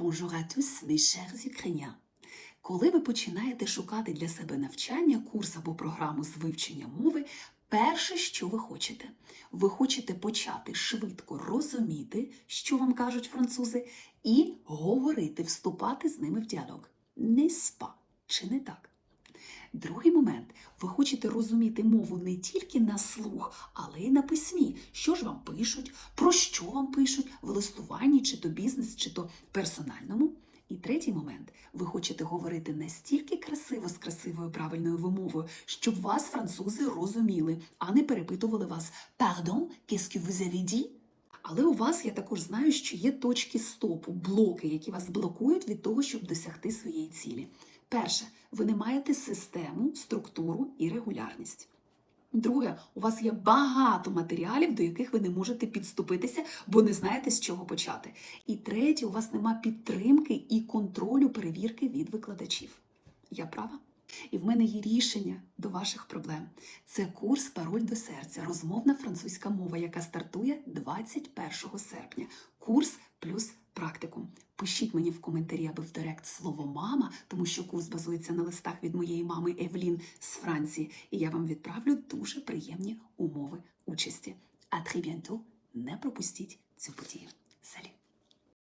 Bonjour à tous, mes. Коли ви починаєте шукати для себе навчання, курс або програму з вивчення мови, перше, що ви хочете, ви хочете почати швидко розуміти, що вам кажуть французи, і говорити, вступати з ними в діалог. Не спа, чи не так? Другий момент. Ви хочете розуміти мову не тільки на слух, але й на письмі. Що ж вам пишуть, про що вам пишуть в листуванні, чи то бізнес, чи то персональному. І третій момент. Ви хочете говорити настільки красиво з красивою правильною вимовою, щоб вас французи розуміли, а не перепитували вас «Pardon, qu'est-ce que vous avez dit?» Але у вас я також знаю, що є точки стопу, блоки, які вас блокують від того, щоб досягти своєї цілі. Перше, ви не маєте систему, структуру і регулярність. Друге, у вас є багато матеріалів, до яких ви не можете підступитися, бо не знаєте, з чого почати. І третє, у вас нема підтримки і контролю перевірки від викладачів. Я права? І в мене є рішення до ваших проблем. Це курс Пароль до серця, розмовна французька мова, яка стартує 21 серпня. Курс плюс практикум. Пишіть мені в коментарі, аби в директ слово мама, тому що курс базується на листах від моєї мами Евлін з Франції, і я вам відправлю дуже приємні умови участі. А très bientôt. не пропустіть цю подію. Салют!